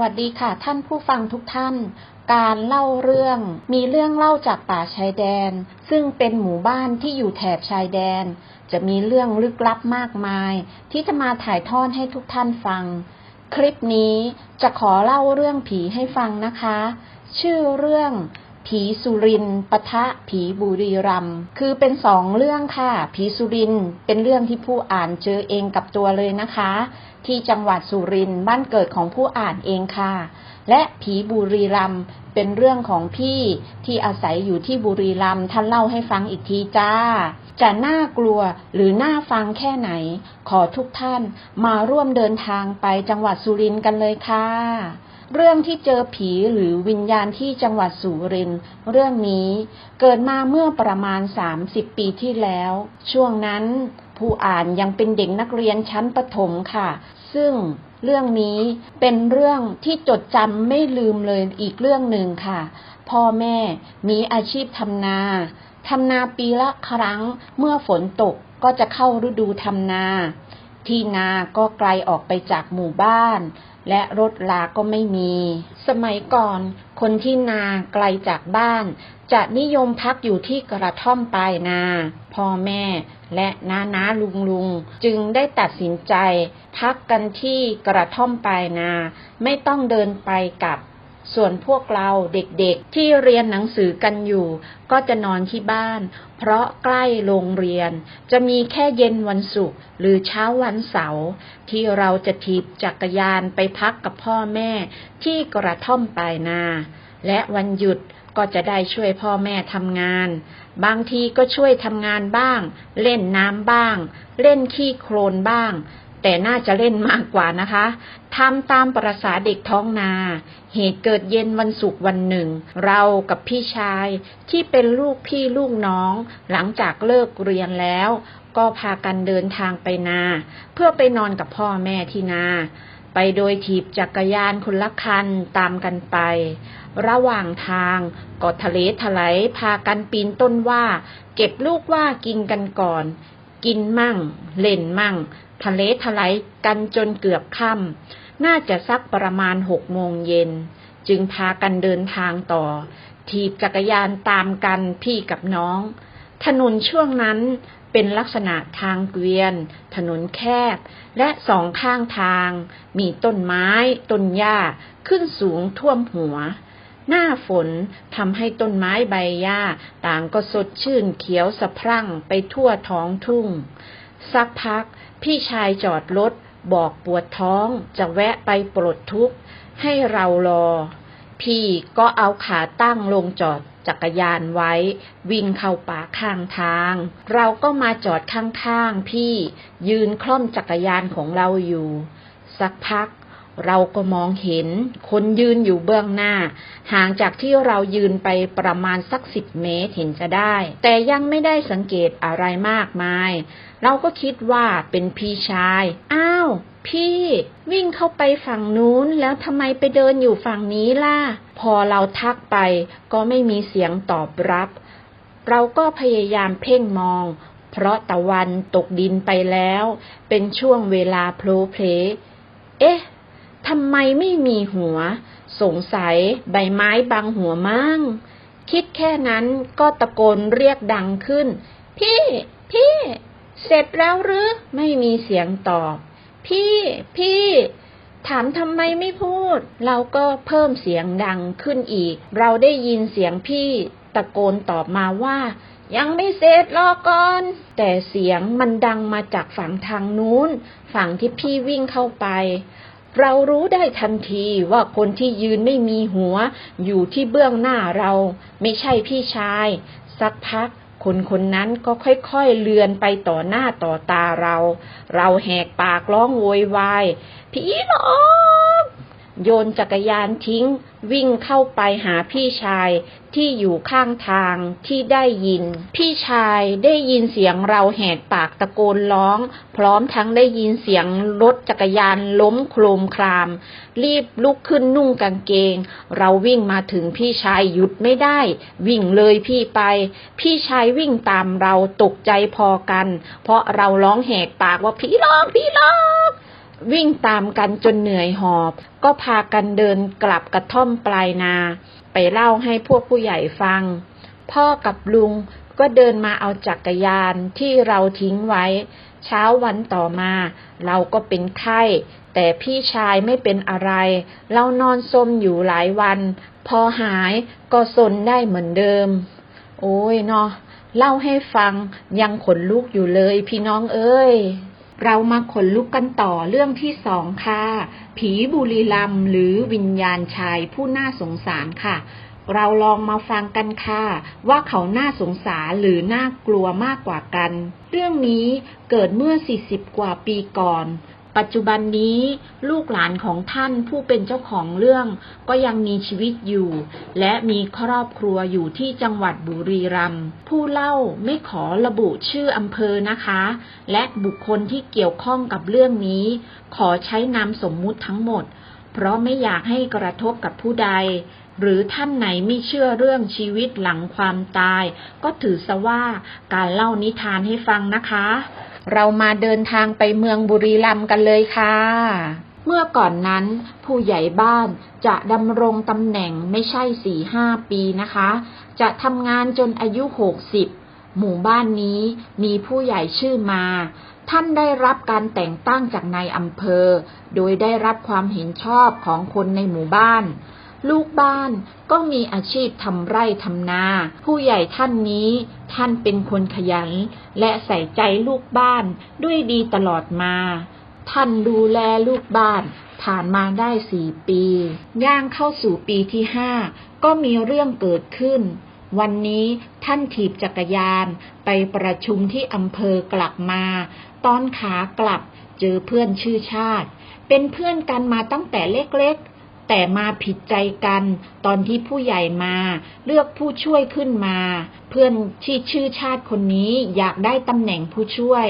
วัสดีค่ะท่านผู้ฟังทุกท่าน การเล่าเรื่องมีเรื่องเล่าจากป่าชายแดน ซึ่งเป็นหมู่บ้านที่อยู่แถบชายแดน จะมีเรื่องลึกลับมากมาย ที่จะมาถ่ายทอดให้ทุกท่านฟัง คลิปนี้จะขอเล่าเรื่องผีให้ฟังนะคะ ชื่อเรื่อง ผีสุรินปะทะผีบุรีรัมคือเป็นสองเรื่องค่ะ ผีสุรินเป็นเรื่องที่ผู้อ่านเจอเองกับตัวเลยนะคะ ที่จังหวัดสุรินบ้านเกิดของผู้อ่านเองค่ะ และผีบุรีรัมเป็นเรื่องของพี่ที่อาศัยอยู่ที่บุรีรัมท่านเล่าให้ฟังอีกทีจ้า จะน่ากลัวหรือน่าฟังแค่ไหน ขอทุกท่านมาร่วมเดินทางไปจังหวัดสุรินทร์กันเลยค่ะ เรื่องที่เจอผีหรือวิญญาณที่จังหวัดสุรินทร์เรื่องนี้เกิดมาเมื่อประมาณ 30 ปีที่แล้ว ช่วงนั้นผู้อ่านยังเป็นเด็กนักเรียนชั้นประถมค่ะ ซึ่งเรื่องนี้เป็นเรื่องที่จดจำไม่ลืมเลยอีกเรื่องหนึ่งค่ะ พ่อแม่มีอาชีพทำนาทำนาปีละครั้งเมื่อฝนตกก็จะเข้าฤดูทำนา ที่นาก็ไกลออกไปจากหมู่บ้าน และรถลาก็ไม่มี สมัยก่อน คนที่นาไกลจากบ้าน จะนิยมพักอยู่ที่กระท่อมปลายนาพ่อแม่และน้าน้าลุงลุงจึงได้ตัดสินใจ พักกันที่กระท่อมปลายนา ไม่ต้องเดินไปกลับ ส่วนพวกเราเด็กๆที่เรียนหนังสือกันอยู่ ก็จะนอนที่บ้าน เพราะใกล้โรงเรียน จะมีแค่เย็นวันศุกร์หรือเช้าวันเสาร์ที่เราจะถีบจักรยานไปพักกับพ่อแม่ที่กระท่อมปลายนา และวันหยุดก็จะได้ช่วยพ่อแม่ทำงาน บางทีก็ช่วยทำงานบ้าง เล่นน้ำบ้าง เล่นขี้โคลนบ้าง แต่น่าจะเล่นมากกว่านะคะทำตามประษาเด็กท้องนา เหตุเกิดเย็นวันศุกร์วันหนึ่ง เรากับพี่ชายที่เป็นลูกพี่ลูกน้อง หลังจากเลิกเรียนแล้ว ก็พากันเดินทางไปนา เพื่อไปนอนกับพ่อแม่ที่นา ไปโดยถีบจักรยานคนละคันตามกันไป ระหว่างทางก็ทะเลถลายพากันปีนต้นว่า เก็บลูกว่ากินกันก่อน กินมั่ง เล่นมั่ง ทะเลถลายกันจนเกือบค่ำน่าจะสักประมาณหกโมงเย็น จึงพากันเดินทางต่อ ถีบจักรยานตามกันพี่กับน้อง ถนนช่วงนั้นเป็นลักษณะทางเกวียน ถนนแคบ และสองข้างทาง มีต้นไม้ ต้นหญ้า ขึ้นสูงท่วมหัว หน้าฝนทำให้ต้นไม้ใบหญ้า ต่างก็สดชื่นเขียวสะพรั่งไปทั่วท้องทุ่ง สักพักพี่ชายจอดรถบอกปวดท้องจะแวะไปปลดทุกข์ ให้เรารอ พี่ก็เอาขาตั้งลงจอดจักรยานไว้ วิ่งเข้าป่าข้างทาง เราก็มาจอดข้างๆพี่ยืนคล่อมจักรยานของเราอยู่ สักพัก เราก็มองเห็นคนยืนอยู่เบื้องหน้า ห่างจากที่เรายืนไปประมาณสักสิบเมตรเห็นจะได้ แต่ยังไม่ได้สังเกตอะไรมากมาย เราก็คิดว่าเป็นพี่ชาย อ้าว พี่วิ่งเข้าไปฝั่งนู้นแล้วทำไมไปเดินอยู่ฝั่งนี้ล่ะ พอเราทักไปก็ไม่มีเสียงตอบรับ เราก็พยายามเพ่งมอง เพราะตะวันตกดินไปแล้ว เป็นช่วงเวลาโพลเพลเอ๊ะ ทำไมไม่มีหัว สงสัยใบไม้บังหัวมั่ง คิดแค่นั้นก็ตะโกนเรียกดังขึ้น พี่ พี่ เสร็จแล้วหรือ ไม่มีเสียงตอบ พี่ พี่ ถามทำไมไม่พูด เราก็เพิ่มเสียงดังขึ้นอีก เราได้ยินเสียงพี่ ตะโกนตอบมาว่ายังไม่เสร็จรอก่อน แต่เสียงมันดังมาจากฝั่งทางนู้น ฝั่งที่พี่วิ่งเข้าไป เรารู้ได้ทันทีว่าคนที่ยืนไม่มีหัว อยู่ที่เบื้องหน้าเรา ไม่ใช่พี่ชาย สักพักคนคนนั้นก็ค่อยๆเลือนไปต่อหน้าต่อตาเรา เราแหกปากร้องโวยวายผีหลอก โยนจักรยานทิ้ง วิ่งเข้าไปหาพี่ชายที่อยู่ข้างทางที่ได้ยิน พี่ชายได้ยินเสียงเราแหกปากตะโกนร้อง พร้อมทั้งได้ยินเสียงรถจักรยานล้มโครมคราม รีบลุกขึ้นนุ่งกางเกง เราวิ่งมาถึงพี่ชายหยุดไม่ได้ วิ่งเลยพี่ไป พี่ชายวิ่งตามเราตกใจพอกัน เพราะเราร้องแหกปากว่าผีหลอกผีหลอก วิ่งตามกันจนเหนื่อยหอบ ก็พากันเดินกลับกระท่อมปลายนา ไปเล่าให้พวกผู้ใหญ่ฟัง พ่อกับลุงก็เดินมาเอาจักรยานที่เราทิ้งไว้ เช้าวันต่อมา เราก็เป็นไข้ แต่พี่ชายไม่เป็นอะไร เรานอนสมอยู่หลายวัน พอหายก็สนได้เหมือนเดิม โอ้ยเนาะเล่าให้ฟังยังขนลุกอยู่เลยพี่น้องเอ้ย เรามาขนลุกกันต่อเรื่องที่สองค่ะ ผีบุรีลำหรือวิญญาณชายผู้น่าสงสารค่ะ เราลองมาฟังกันค่ะ ว่าเขาน่าสงสารหรือน่ากลัวมากกว่ากัน เรื่องนี้เกิดเมื่อ 40 กว่าปีก่อน ปัจจุบันนี้ลูกหลานของท่านผู้เป็นเจ้าของเรื่อง ก็ยังมีชีวิตอยู่ และมีครอบครัวอยู่ที่จังหวัดบุรีรัมย์ผู้เล่าไม่ขอระบุชื่ออำเภอนะคะ และบุคคลที่เกี่ยวข้องกับเรื่องนี้ ขอใช้นามสมมุติทั้งหมด เพราะไม่อยากให้กระทบกับผู้ใด หรือท่านไหนไม่เชื่อเรื่องชีวิตหลังความตาย ก็ถือซะว่าการเล่านิทานให้ฟังนะคะ เรามาเดินทางไปเมืองบุรีรัมย์กันเลยค่ะ เมื่อก่อนนั้น ผู้ใหญ่บ้านจะดำรงตำแหน่งไม่ใช่สี่ห้าปีนะคะ จะทำงานจนอายุหกสิบหมู่บ้านนี้มีผู้ใหญ่ชื่อมา ท่านได้รับการแต่งตั้งจากนายอำเภอ โดยได้รับความเห็นชอบของคนในหมู่บ้าน ลูกบ้านก็มีอาชีพทำไร่ทำนา ผู้ใหญ่ท่านนี้ท่านเป็นคนขยัน และใส่ใจลูกบ้านด้วยดีตลอดมา ท่านดูแลลูกบ้านผ่านมาได้สี่ปี ย่างเข้าสู่ปีที่ห้าก็มีเรื่องเกิดขึ้น วันนี้ท่านถีบจักรยานไปประชุมที่อำเภอกลับมา ตอนขากลับเจอเพื่อนชื่อชาติ เป็นเพื่อนกันมาตั้งแต่เล็กๆ แต่มาผิดใจกันตอนที่ผู้ใหญ่มา เลือกผู้ช่วยขึ้นมา เพื่อนที่ชื่อชาติคนนี้อยากได้ตำแหน่งผู้ช่วย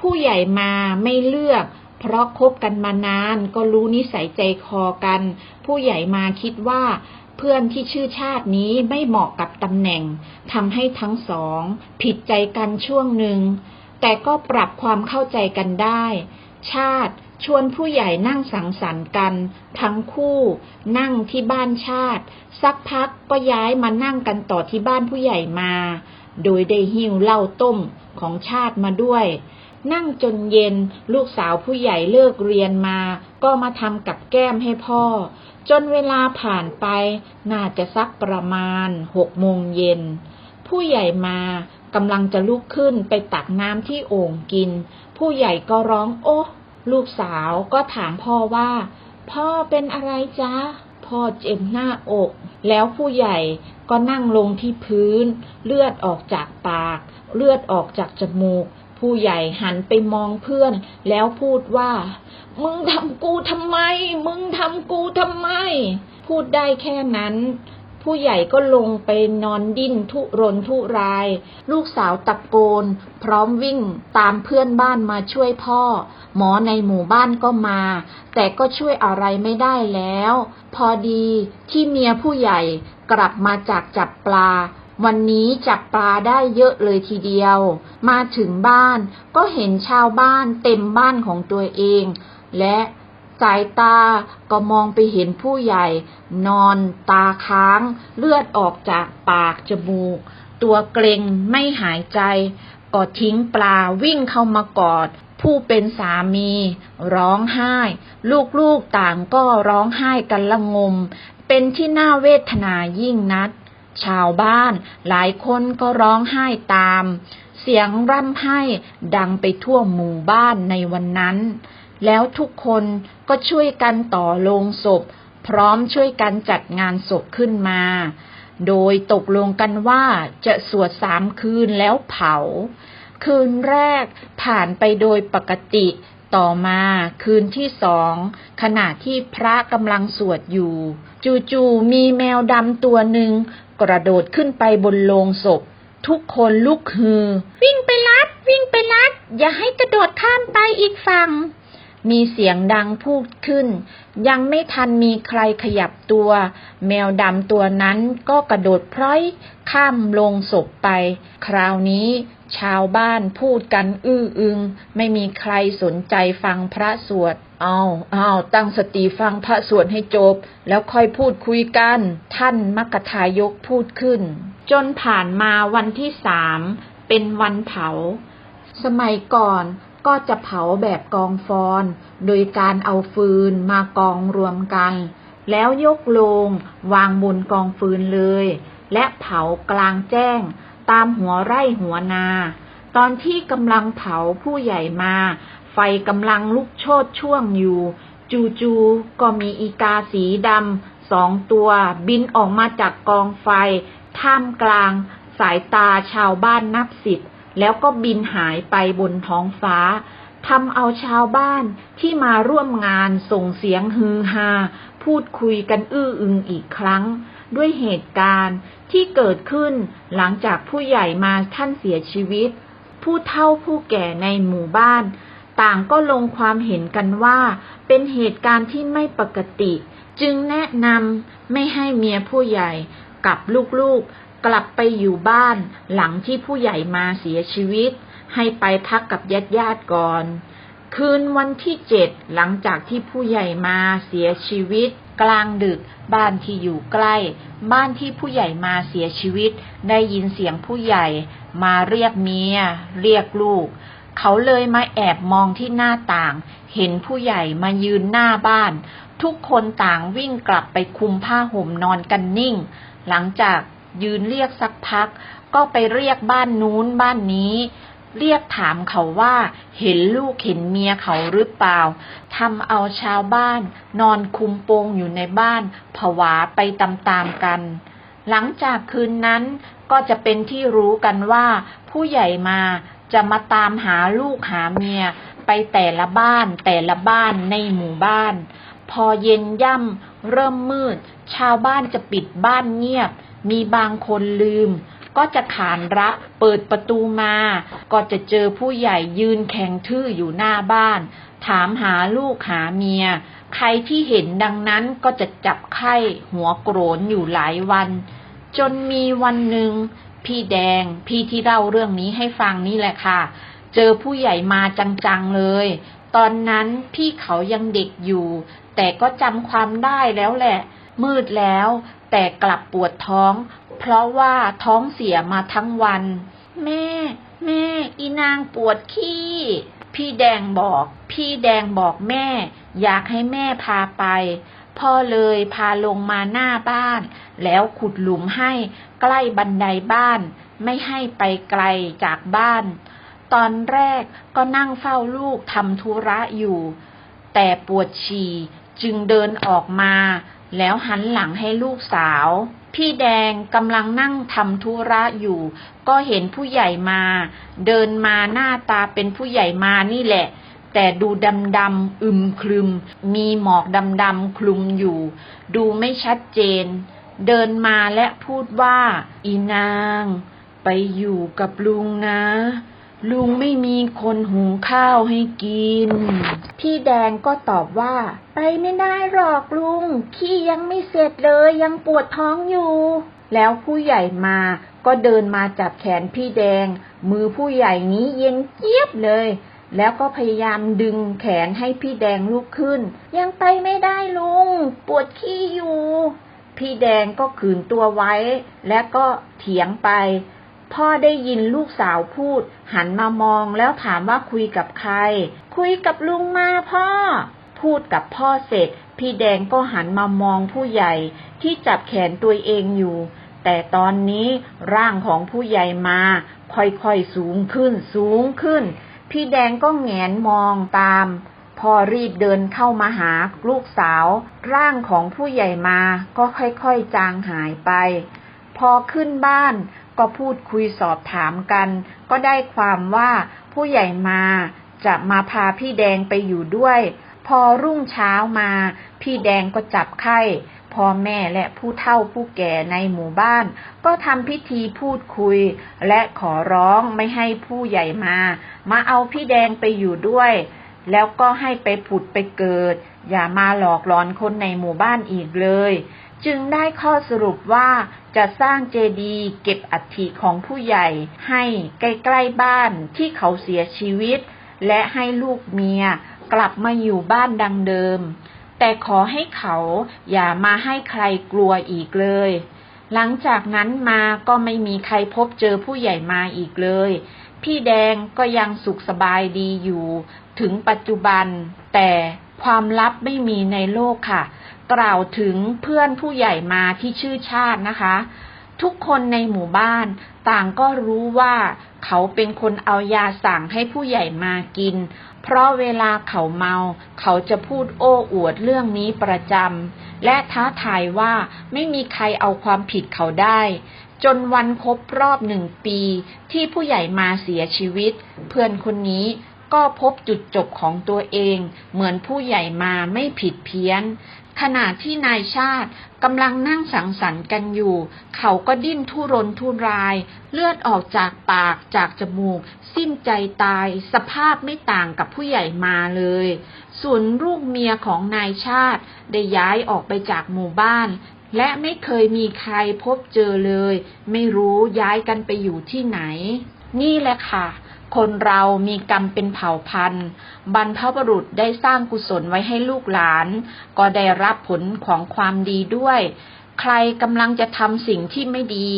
ผู้ใหญ่มาไม่เลือกเพราะคบกันมานานก็รู้นิสัยใจคอกัน ผู้ใหญ่มาคิดว่า เพื่อนที่ชื่อชาตินี้ไม่เหมาะกับตำแหน่งทำให้ทั้งสอง ผิดใจกันช่วงหนึ่งแต่ก็ปรับความเข้าใจกันได้ ชาติ ชวนผู้ใหญ่นั่งสังสรรค์กัน ทั้งคู่ นั่งที่บ้านชาติ สักพักก็ย้ายมานั่งกันต่อที่บ้านผู้ใหญ่มา โดยได้หิ้วเหล้าต้มของชาติมาด้วย นั่งจนเย็นลูกสาวผู้ใหญ่เลิกเรียนมา ก็มาทำกับแก้มให้พ่อ จนเวลาผ่านไป น่าจะสักประมาณหกโมงเย็นผู้ใหญ่มา กำลังจะลุกขึ้นไปตักน้ำที่โอ่งกิน ผู้ใหญ่ก็ร้องโอ้ลูกสาวก็ถามพ่อว่า พ่อเป็นอะไรจ๊ะ พ่อเจ็บหน้าอก แล้วผู้ใหญ่ก็นั่งลงที่พื้น เลือดออกจากปาก เลือดออกจากจมูก ผู้ใหญ่หันไปมองเพื่อน แล้วพูดว่า มึงทำกูทำไม มึงทำกูทำไม พูดได้แค่นั้น ผู้ใหญ่ก็ลงไปนอนดิ้นทุรนทุราย ลูกสาวตะโกน พร้อมวิ่งตามเพื่อนบ้านมาช่วยพ่อ หมอในหมู่บ้านก็มา แต่ก็ช่วยอะไรไม่ได้แล้ว พอดีที่เมียผู้ใหญ่กลับมาจากจับปลาวันนี้จับปลาได้เยอะเลยทีเดียว มาถึงบ้านก็เห็นชาวบ้านเต็มบ้านของตัวเอง และ สายตาก็มองไปเห็นผู้ใหญ่ นอนตาค้าง เลือดออกจากปากจมูก ตัวเกรงไม่หายใจ ก็ทิ้งปลาวิ่งเข้ามากอด ผู้เป็นสามี ร้องไห้ ลูกๆต่างก็ร้องไห้กันละงม เป็นที่น่าเวทนายิ่งนักชาวบ้านหลายคนก็ร้องไห้ตาม เสียงร่ำไห้ดังไปทั่วหมู่บ้านในวันนั้น แล้วทุกคนก็ช่วยกันต่อโลงศพ พร้อมช่วยกันจัดงานศพขึ้นมา โดยตกลงกันว่าจะสวดสามคืนแล้วเผา คืนแรกผ่านไปโดยปกติ ต่อมาคืนที่สองขณะที่พระกำลังสวดอยู่ จู่ๆมีแมวดำตัวหนึ่งกระโดดขึ้นไปบนโลงศพ ทุกคนลุกฮือ วิ่งไปลัด วิ่งไปลัด อย่าให้กระโดดข้ามไปอีกฝั่ง มีเสียงดังพูดขึ้น ยังไม่ทันมีใครขยับตัว แมวดำตัวนั้นก็กระโดดพร้อย ข้ามลงศพไป คราวนี้ชาวบ้านพูดกันอื้ออึง ไม่มีใครสนใจฟังพระสวด เอาเอาตั้งสติฟังพระสวดให้จบ แล้วค่อยพูดคุยกัน ท่านมกกะทายกพูดขึ้น จนผ่านมาวันที่สาม เป็นวันเผา สมัยก่อน ก็จะเผาแบบกองฟอน โดยการเอาฟืนมากองรวมกัน แล้วยกโลงวางบนกองฟืนเลย และเผากลางแจ้ง ตามหัวไร่หัวนา ตอนที่กำลังเผาผู้ใหญ่มา ไฟกำลังลุกโชดช่วงอยู่ จูๆก็มีอีกาสีดำสองตัวบินออกมาจากกองไฟ ท่ามกลางสายตาชาวบ้านนับสิบ แล้วก็บินหายไปบนท้องฟ้าทำเอาชาวบ้านที่มาร่วมงานส่งเสียงฮือฮาพูดคุยกันอื้ออึงอีกครั้ง ด้วยเหตุการณ์ที่เกิดขึ้นหลังจากผู้ใหญ่มาท่านเสียชีวิต ผู้เฒ่าผู้แก่ในหมู่บ้าน ต่างก็ลงความเห็นกันว่า เป็นเหตุการณ์ที่ไม่ปกติ จึงแนะนำไม่ให้เมียผู้ใหญ่กับลูกๆ กลับไปอยู่บ้านหลังที่ผู้ใหญ่มาเสียชีวิต ให้ไปพักกับญาติญาติก่อน คืนวันที่เจ็ดหลังจากที่ผู้ใหญ่มาเสียชีวิต กลางดึกบ้านที่อยู่ใกล้ บ้านที่ผู้ใหญ่มาเสียชีวิต ได้ยินเสียงผู้ใหญ่มาเรียกเมีย เรียกลูก เขาเลยมาแอบมองที่หน้าต่าง เห็นผู้ใหญ่มายืนหน้าบ้าน ทุกคนต่างวิ่งกลับไปคุมผ้าห่มนอนกันนิ่ง หลังจาก ยืนเรียกสักพัก ก็ไปเรียกบ้านนู้นบ้านนี้ เรียกถามเขาว่าเห็นลูกเห็นเมียเขาหรือเปล่าทำเอาชาวบ้าน นอนคุมโปงอยู่ในบ้าน ผวาไปตามๆกัน หลังจากคืนนั้นก็จะเป็นที่รู้กันว่า ผู้ใหญ่มาจะมาตามหาลูกหาเมียไปแต่ละบ้านแต่ละบ้านในหมู่บ้าน พอเย็นย่ำเริ่มมืด ชาวบ้านจะปิดบ้านเงียบ มีบางคนลืม ก็จะขานระเปิดประตูมา ก็จะเจอผู้ใหญ่ยืนแข็งทื่ออยู่หน้าบ้าน ถามหาลูกหาเมีย ใครที่เห็นดังนั้นก็จะจับไข้หัวโกรนอยู่หลายวัน จนมีวันหนึ่งพี่แดง พี่ที่เล่าเรื่องนี้ให้ฟังนี่แหละค่ะ เจอผู้ใหญ่มาจังๆเลย ตอนนั้นพี่เขายังเด็กอยู่ แต่ก็จำความได้แล้วแหละ มืดแล้ว แต่กลับปวดท้อง เพราะว่าท้องเสียมาทั้งวัน แม่ แม่ อีนางปวดขี้ พี่แดงบอก พี่แดงบอกแม่ อยากให้แม่พาไป พ่อเลยพาลงมาหน้าบ้าน แล้วขุดหลุมให้ใกล้บันไดบ้าน ไม่ให้ไปไกลจากบ้าน ตอนแรกก็นั่งเฝ้าลูกทำธุระอยู่ แต่ปวดฉี่จึงเดินออกมา แล้วหันหลังให้ลูกสาว พี่แดงกำลังนั่งทำธุระอยู่ ก็เห็นผู้ใหญ่มา เดินมาหน้าตาเป็นผู้ใหญ่มานี่แหละ แต่ดูดำดำอึมครึม มีหมอกดำดำคลุมอยู่ ดูไม่ชัดเจน เดินมาและพูดว่า อีนาง ไปอยู่กับลุงนะ ลุงไม่มีคนหุงข้าวให้กิน พี่แดงก็ตอบว่า ไปไม่ได้หรอกลุง ขี้ยังไม่เสร็จเลยยังปวดท้องอยู่ แล้วผู้ใหญ่มาก็เดินมาจับแขนพี่แดง มือผู้ใหญ่นี้เย็นเจี๊ยบเลย แล้วก็พยายามดึงแขนให้พี่แดงลุกขึ้น ยังไปไม่ได้ลุง ปวดขี้อยู่ พี่แดงก็ขืนตัวไว้ และก็เถียงไป พ่อได้ยินลูกสาวพูด หันมามองแล้วถามว่าคุยกับใคร คุยกับลุงมาพ่อ พูดกับพ่อเสร็จ พี่แดงก็หันมามองผู้ใหญ่ ที่จับแขนตัวเองอยู่ แต่ตอนนี้ร่างของผู้ใหญ่มา ค่อยๆสูงขึ้นสูงขึ้น พี่แดงก็แงนมองตามพ่อรีบเดินเข้ามาหาลูกสาว ร่างของผู้ใหญ่มาก็ค่อยๆจางหายไป พอขึ้นบ้าน ก็พูดคุยสอบถามกัน ก็ได้ความว่าผู้ใหญ่มาจะมาพาพี่แดงไปอยู่ด้วย พอรุ่งเช้ามา พี่แดงก็จับไข้พ่อแม่และผู้เฒ่าผู้แก่ในหมู่บ้าน ก็ทำพิธีพูดคุย และขอร้องไม่ให้ผู้ใหญ่มา มาเอาพี่แดงไปอยู่ด้วย แล้วก็ให้ไปผุดไปเกิด อย่ามาหลอกหลอนคนในหมู่บ้านอีกเลย จึงได้ข้อสรุปว่าจะสร้างเจดีย์เก็บอัฐิของผู้ใหญ่ให้ใกล้ๆบ้านที่เขาเสียชีวิต และให้ลูกเมียกลับมาอยู่บ้านดังเดิม แต่ขอให้เขาอย่ามาให้ใครกลัวอีกเลย หลังจากนั้นมาก็ไม่มีใครพบเจอผู้ใหญ่มาอีกเลย พี่แดงก็ยังสุขสบายดีอยู่ ถึงปัจจุบันแต่ความลับไม่มีในโลกค่ะ กล่าวถึงเพื่อนผู้ใหญ่มาที่ชื่อชาตินะคะ ทุกคนในหมู่บ้านต่างก็รู้ว่าเขาเป็นคนเอายาสั่งให้ผู้ใหญ่มากิน เพราะเวลาเขาเมาเขาจะพูดโอ้อวดเรื่องนี้ประจำและท้าทายว่าไม่มีใครเอาความผิดเขาได้ จนวันครบรอบหนึ่งปีที่ผู้ใหญ่มาเสียชีวิต เพื่อนคนนี้ก็พบจุดจบของตัวเอง เหมือนผู้ใหญ่มาไม่ผิดเพี้ยน ขณะที่นายชาติกำลังนั่งสังสรรค์กันอยู่ เขาก็ดิ้นทุรนทุราย เลือดออกจากปากจากจมูก สิ้นใจตาย สภาพไม่ต่างกับผู้ใหญ่มาเลย ส่วนลูกเมียของนายชาติ ได้ย้ายออกไปจากหมู่บ้าน และไม่เคยมีใครพบเจอเลย ไม่รู้ย้ายกันไปอยู่ที่ไหน นี่แหละค่ะ คนเรามีกรรมเป็นเผ่าพันธุ์ บรรพบุรุษได้สร้างกุศลไว้ให้ลูกหลาน ก็ได้รับผลของความดีด้วย ใครกำลังจะทำสิ่งที่ไม่ดี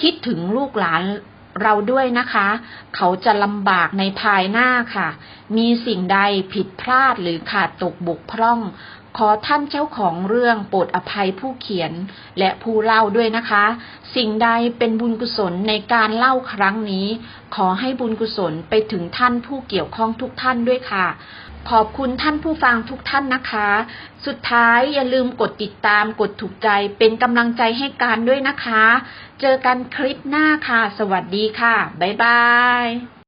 คิดถึงลูกหลานเราด้วยนะคะ เขาจะลำบากในภายหน้าค่ะ มีสิ่งใดผิดพลาดหรือขาดตกบกพร่อง ขอท่านเจ้าของเรื่องโปรดอภัยผู้เขียนและผู้เล่าด้วยนะคะ สิ่งใดเป็นบุญกุศลในการเล่าครั้งนี้ ขอให้บุญกุศลไปถึงท่านผู้เกี่ยวข้องทุกท่านด้วยค่ะ ขอบคุณท่านผู้ฟังทุกท่านนะคะ สุดท้ายอย่าลืมกดติดตามกดถูกใจเป็นกำลังใจให้การด้วยนะคะ เจอกันคลิปหน้าค่ะ สวัสดีค่ะ บ๊ายบาย